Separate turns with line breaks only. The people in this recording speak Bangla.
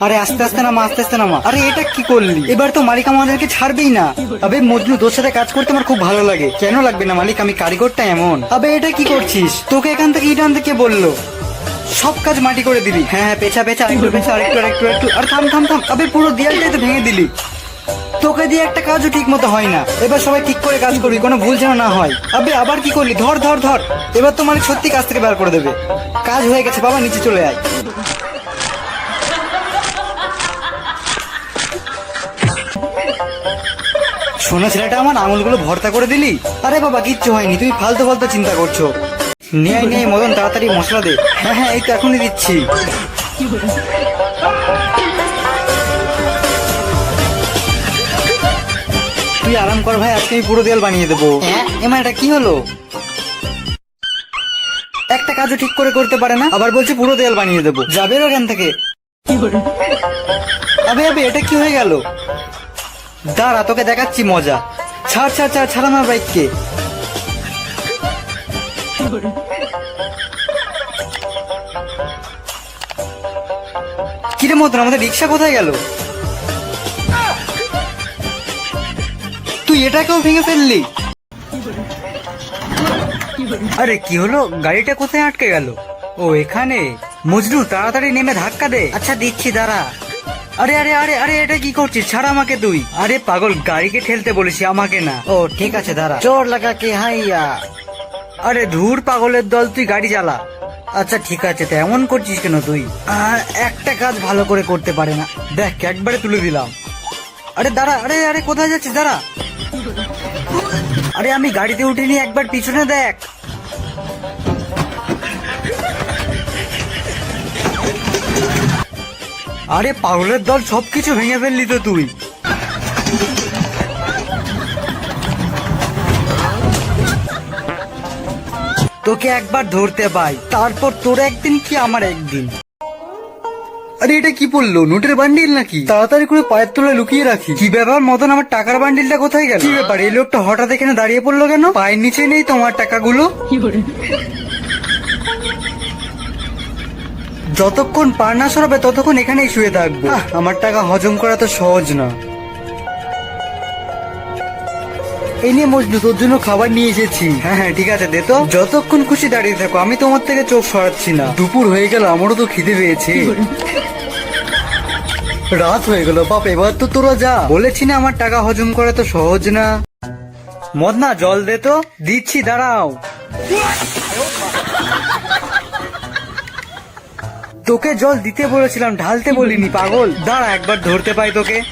আরে আস্তে আস্তে নামা, আস্তে আস্তে নামা। আরে এটা কি করলি? এবার তো মালিক আমাদেরকে ছাড়বেই না। আবে, মজনু, তোর সাথে কাজ করতে আমার খুব ভালো লাগে। কেন লাগবে না মালিক? আমি কারিগরটা এমন। আবে, এটা কি করছিস? তোকে এখান থেকে ইট আনতে কে বলল? সব কাজ মাটি করে দিলি হ্যাঁ হ্যাঁ পেছা পেছা, আরেকটু পেছা, আরেকটু আরেকটু আরেকটু। আর থাম থাম থাম। আবে, পুরো দেয়ালটাই তো ভেঙে দিলি। তোকে দিয়ে একটা কাজও ঠিক মতো হয় না। এবার সবাই ঠিক করে কাজ করবি, কোনো ভুল যেন না হয়। আবে, আবার কি করলি? ধর ধর ধর। এবার তো মালিক সত্যি কাজ থেকে বের করে দেবে। কাজ হয়ে গেছে, বাবা, নিচে চলে আয়। শোনা ছেলেটা আমার আঙুলগুলো ভর্তা করে দিলি? আরে বাবা কিচ্ছু হয়নি তুই ফালতু ফালতু চিন্তা করছ। নিয়ে আয়, মদন তাড়াতাড়ি মশলা দে। হ্যাঁ হ্যাঁ এই তো এখনই দিচ্ছি। তুই আরাম কর ভাই আজকে আমি পুরো দেয়াল বানিয়ে দেবো। হ্যাঁ? এমা এটা কি হলো? একটা কাজও ঠিক করে করতে পারে না আবার বলছে পুরো দেয়াল বানিয়ে দেবো। যাবে ওখান থেকে। আবে আবে এটা কি হয়ে গেল? দাঁড়া তোকে দেখাচ্ছি মজা। ছাড় ছাড় ছাড় ছাড় আমার বাইককে। কিরে মতন আমাদের রিক্সা কোথায় গেল? তুই এটাকেও ভেঙে ফেললি? আরে কি হলো? গাড়িটা কোথায় আটকে গেল? ও এখানে। মজনু তাড়াতাড়ি নেমে ধাক্কা দে। আচ্ছা দিচ্ছি দাঁড়া। আরে আরে আরে আরে, এটা কি করছিস? ছাড় আমাকে তুই। আরে, পাগল, গাড়িকে ঠেলতে বলেছি আমাকে না। ও, ঠিক আছে, দাঁড়া। চোর লাগা কে, হাইয়া। আরে, ধুর পাগলের দল, তুই গাড়ি চালা। আচ্ছা ঠিক আছে, তো এমন করছিস কেন তুই? আর একটা কাজ ভালো করে করতে পারে না। দেখ, একবারে তুলে দিলাম। আরে, দাঁড়া, আরে আরে, কোথায় যাচ্ছিস? দাঁড়া। আরে, আমি গাড়িতে উঠিনি, একবার পিছনে দেখ। আরে পাগলের দল সবকিছু ভেঙে ফেললি তো তুই। তোকে একবার ধরতে পাই তারপর তোর একদিন কি আমার একদিন। আরে এটা কি পড়ল? নোটের বান্ডিল নাকি? তাড়াতাড়ি করে পায়ের তলায় লুকিয়ে রাখি। কি ব্যাপার মতন আমার টাকার বান্ডিলটা কোথায় গেল? কি ব্যাপার? এই লোকটা হঠাৎ এখানে দাঁড়িয়ে পড়ল কেন? পায়ের নিচে নেই তোমার টাকাগুলো? যতক্ষণ পার না সরাবে ততক্ষণ এখানেই শুয়ে থাকব। আহ, আমার টাকা হজম করা তো সহজ না। এই নিয়ে মজনু তোর জন্য খাবার নিয়ে এসেছি। হ্যাঁ হ্যাঁ ঠিক আছে দে তো। যতক্ষণ খুশি দাঁড়িয়ে থাকো আমি তোমার থেকে চোখ সরাচ্ছি না। দুপুর হয়ে গেল আমারও তো খিদে পেয়েছে। রাত হয়ে গেল বাপ এবার তো তোরা যা। বলেছি না আমার টাকা হজম করা তো সহজ না। মদনা জল দে তো। দিচ্ছি দাঁড়াও। তোকে জল দিতে বলেছিলাম ঢালতে বলিনি পাগল। দাঁড়া একবার ধরতে পাই তোকে?